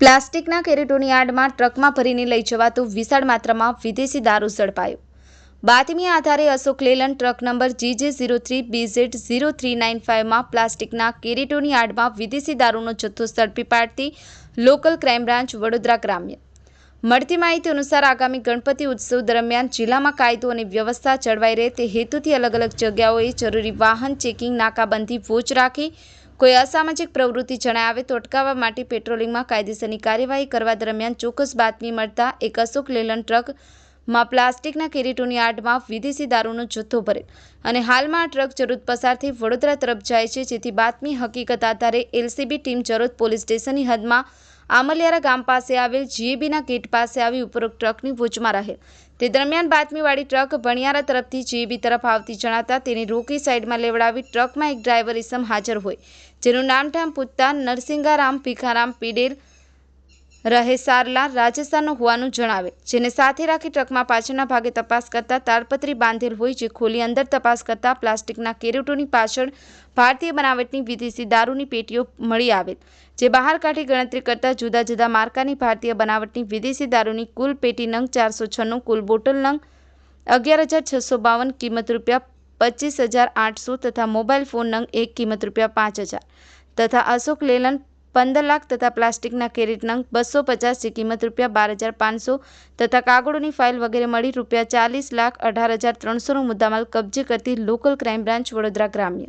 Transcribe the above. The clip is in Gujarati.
પ્લાસ્ટિકના કેરેટોની આડમાં ટ્રકમાં ભરીને લઈ જવાતો વિશાળ માત્રામાં વિદેશી દારૂ ઝડપાયો. બાતમી આધારે Ashok Leyland truck number GJ zero three BZ zero three nine ફાઇવમાં પ્લાસ્ટિકના કેરેટોની આડમાં વિદેશી દારૂનો જથ્થો ઝડપી પાડતી લોકલ ક્રાઇમ બ્રાન્ચ વડોદરા ગ્રામ્ય. મળતી માહિતી અનુસાર આગામી ગણપતિ ઉત્સવ દરમિયાન જિલ્લામાં કાયદો અને વ્યવસ્થા જળવાઈ રહે તે હેતુથી અલગ અલગ જગ્યાઓએ જરૂરી વાહન ચેકિંગ, નાકાબંધી, વોચ રાખી કોઈ અસામાજિક પ્રવૃત્તિ જણાય આવે તો અટકાવવા માટે પેટ્રોલિંગમાં કાયદેસરની કાર્યવાહી કરવા દરમિયાન ચોક્કસ બાતમી મળતા એક અશોક લેલન ટ્રકમાં પ્લાસ્ટિકના કેરેટોની આડમાં વિદેશી દારૂનો જથ્થો ભરેલ. અને હાલમાં આ ટ્રક જરોદ પસારથી વડોદરા તરફ જાય છે, જેથી બાતમી હકીકત આધારે એલસીબી ટીમ જરોદ પોલીસ સ્ટેશનની હદમાં આમલિયારા ગામ પાસે આવેલ જીએબીના ગેટ પાસે આવી ઉપરોક્ત ટ્રકની ભૂજમાં રહેલ. તે દરમિયાન બાતમીવાળી ટ્રક ભણિયારા તરફથી જીએબી તરફ આવતી જણાતા તેને રોકી સાઈડમાં લેવડાવી ટ્રકમાં એક ડ્રાઈવર ઇસમ હાજર હોય, જેનું નામઠામ પૂછતા નરસિંગારામ ભીખારામ પીડેર રહે સારલા રાજસ્થાનનો હોવાનું જણાવે, જેને સાથે રાખી ટ્રકમાં પાછળના ભાગે તપાસ કરતા તાડપત્રી બાંધેલ હોય જે ખોલી અંદર તપાસ કરતા પ્લાસ્ટિકના કેરેટોની પાછળ ભારતીય બનાવટની વિદેશી દારૂની પેટીઓ મળી આવેલ, જે બહાર કાઢી ગણતરી કરતા જુદા જુદા માર્કાની ભારતીય બનાવટની વિદેશી દારૂની કુલ પેટી નંગ ચારસો છન્નું, કુલ બોટલ નંગ અગિયાર હજાર છસો બાવન, કિંમત રૂપિયા પચીસ હજાર આઠસો તથા મોબાઈલ ફોન નંગ એક, કિંમત રૂપિયા પાંચ હજાર તથા અશોક લેલન પંદર લાખ તથા પ્લાસ્ટિકના કેરેટ નંગ બસો પચાસની કિંમત રૂપિયા બાર હજાર પાંચસો તથા કાગળોની ફાઇલ વગેરે મળી રૂપિયા ચાલીસ લાખ અઢાર હજાર ત્રણસોનો મુદ્દામાલ કબજે કરતી લોકલ ક્રાઇમ બ્રાન્ચ વડોદરા ગ્રામ્ય.